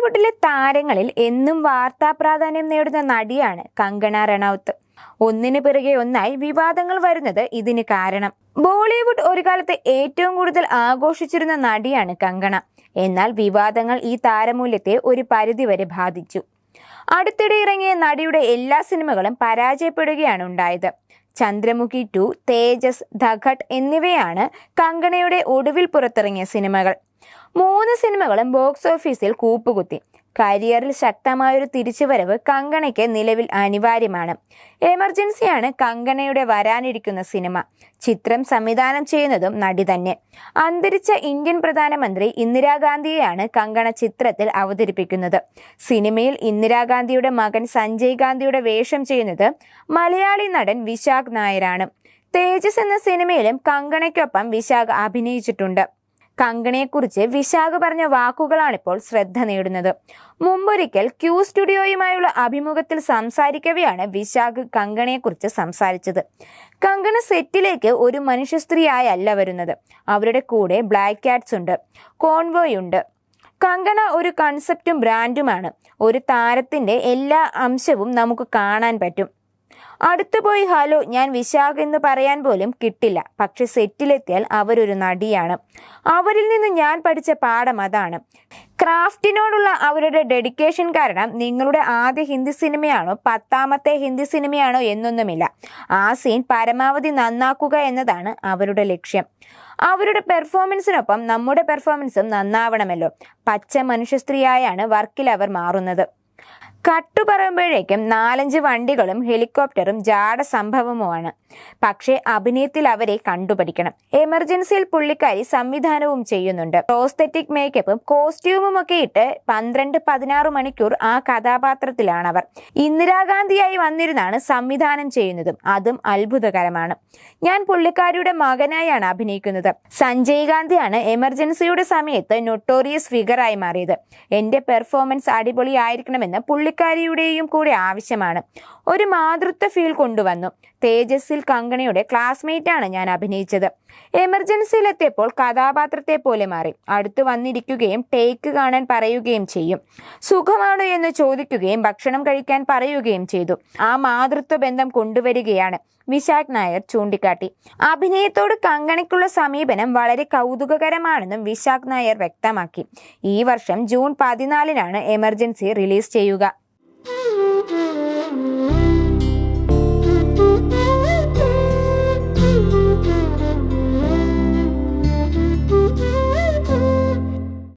ബോളിവുഡിലെ താരങ്ങളിൽ എന്നും വാർത്താ പ്രാധാന്യം നേടുന്ന നടിയാണ് കങ്കണ റണൌത്ത്. ഒന്നിന് പിറകെ ഒന്നായി വിവാദങ്ങൾ വരുന്നത് ഇതിന് കാരണം. ബോളിവുഡ് ഒരു കാലത്ത് ഏറ്റവും കൂടുതൽ ആഘോഷിച്ചിരുന്ന നടിയാണ് കങ്കണ. എന്നാൽ വിവാദങ്ങൾ ഈ താരമൂല്യത്തെ ഒരു പരിധിവരെ ബാധിച്ചു. അടുത്തിടെ ഇറങ്ങിയ നടിയുടെ എല്ലാ സിനിമകളും പരാജയപ്പെടുകയാണ് ഉണ്ടായത്. ചന്ദ്രമുഖി ടു തേജസ് ധഘട്ട് എന്നിവയാണ് കങ്കണയുടെ ഒടുവിൽ പുറത്തിറങ്ങിയ സിനിമകൾ. മൂന്ന് സിനിമകളും ബോക്സ് ഓഫീസിൽ കൂപ്പുകുത്തി. കരിയറിൽ ശക്തമായൊരു തിരിച്ചുവരവ് കങ്കണയ്ക്ക് നിലവിൽ അനിവാര്യമാണ്. എമർജൻസിയാണ് കങ്കണയുടെ വരാനിരിക്കുന്ന സിനിമ. ചിത്രം സംവിധാനം ചെയ്യുന്നതും നടി തന്നെ. അന്തരിച്ച ഇന്ത്യൻ പ്രധാനമന്ത്രി ഇന്ദിരാഗാന്ധിയെയാണ് കങ്കണ ചിത്രത്തിൽ അവതരിപ്പിക്കുന്നത്. സിനിമയിൽ ഇന്ദിരാഗാന്ധിയുടെ മകൻ സഞ്ജയ് ഗാന്ധിയുടെ വേഷം ചെയ്യുന്നത് മലയാളി നടൻ വിശാഖ് നായരാണ്. തേജസ് എന്ന സിനിമയിലും കങ്കണയ്ക്കൊപ്പം വിശാഖ് അഭിനയിച്ചിട്ടുണ്ട്. കങ്കണയെക്കുറിച്ച് വിശാഖ് പറഞ്ഞ വാക്കുകളാണിപ്പോൾ ശ്രദ്ധ നേടുന്നത്. മുമ്പൊരിക്കൽ ക്യൂ സ്റ്റുഡിയോയുമായുള്ള അഭിമുഖത്തിൽ സംസാരിക്കവെയാണ് വിശാഖ് കങ്കണയെക്കുറിച്ച് സംസാരിച്ചത്. കങ്കണ സെറ്റിലേക്ക് ഒരു മനുഷ്യ സ്ത്രീയായല്ല വരുന്നത്. അവരുടെ കൂടെ ബ്ലാക്ക് കാറ്റ്സ് ഉണ്ട് കോൺവോയ് ഉണ്ട്. കങ്കണ ഒരു കൺസെപ്റ്റും ബ്രാൻഡുമാണ്. ഒരു താരത്തിന്റെ എല്ലാ അംശവും നമുക്ക് കാണാൻ പറ്റും. അടുത്തു പോയി ഹലോ ഞാൻ വിശാഖ് എന്ന് പറയാൻ പോലും കിട്ടില്ല. പക്ഷെ സെറ്റിലെത്തിയാൽ അവരൊരു നടിയാണ്. അവരിൽ നിന്ന് ഞാൻ പഠിച്ച പാഠം അതാണ്. ക്രാഫ്റ്റിനോടുള്ള അവരുടെ ഡെഡിക്കേഷൻ കാരണം നിങ്ങളുടെ ആദ്യ ഹിന്ദി സിനിമയാണോ പത്താമത്തെ ഹിന്ദി സിനിമയാണോ എന്നൊന്നുമില്ല. ആ സീൻ പരമാവധി നന്നാക്കുക എന്നതാണ് അവരുടെ ലക്ഷ്യം. അവരുടെ പെർഫോമൻസിനൊപ്പം നമ്മുടെ പെർഫോമൻസും നന്നാവണമല്ലോ. പച്ച മനുഷ്യ സ്ത്രീയായാണ് വർക്കിൽ അവർ മാറുന്നത്. കട്ടു പറയുമ്പോഴേക്കും നാലഞ്ച് വണ്ടികളും ഹെലികോപ്റ്ററും ജാട സംഭവവുമാണ്. പക്ഷേ അഭിനയത്തിൽ അവരെ കണ്ടുപഠിക്കണം എമർജൻസിയിൽ പുള്ളിക്കാരി സംവിധാനവും ചെയ്യുന്നുണ്ട്. പ്രോസ്തെറ്റിക് മേക്കപ്പും കോസ്റ്റ്യൂമും ഒക്കെ ഇട്ട് പന്ത്രണ്ട് പതിനാറ് മണിക്കൂർ ആ കഥാപാത്രത്തിലാണ് അവർ ഇന്ദിരാഗാന്ധിയായി വന്നിരുന്നാണ് സംവിധാനം ചെയ്യുന്നതും. അതും അത്ഭുതകരമാണ്. ഞാൻ പുള്ളിക്കാരിയുടെ മകനായാണ് അഭിനയിക്കുന്നത്. സഞ്ജയ് ഗാന്ധിയാണ് എമർജൻസിയുടെ സമയത്ത് നൊട്ടോറിയസ് ഫിഗറായി മാറിയത്. എന്റെ പെർഫോമൻസ് അടിപൊളിയായിരിക്കണമെന്ന് പുള്ളിക്കാരിയുടെയും കൂടെ ആവശ്യമാണ്. ഒരു മാതൃത്വ ഫീൽ കൊണ്ടുവന്നു. തേജസ്സിൽ കങ്കണയുടെ ക്ലാസ്മേറ്റ് ആണ് ഞാൻ അഭിനയിച്ചത്. എമർജൻസിയിലെത്തിയപ്പോൾ കഥാപാത്രത്തെ പോലെ മാറി. അടുത്തു വന്നിരിക്കുകയും ടേക്ക് കാണാൻ പറയുകയും ചെയ്യും. സുഖമാണോ എന്ന് ചോദിക്കുകയും ഭക്ഷണം കഴിക്കാൻ പറയുകയും ചെയ്തു. ആ മാതൃത്വ ബന്ധം കൊണ്ടുവരികയാണ് വിശാഖ് നായർ ചൂണ്ടിക്കാട്ടി. അഭിനയത്തോട് കങ്കണയ്ക്കുള്ള സമീപനം വളരെ കൗതുകകരമാണെന്നും വിശാഖ് നായർ വ്യക്തമാക്കി. ഈ വർഷം ജൂൺ പതിനാലിനാണ് എമർജൻസി റിലീസ് ചെയ്യുക.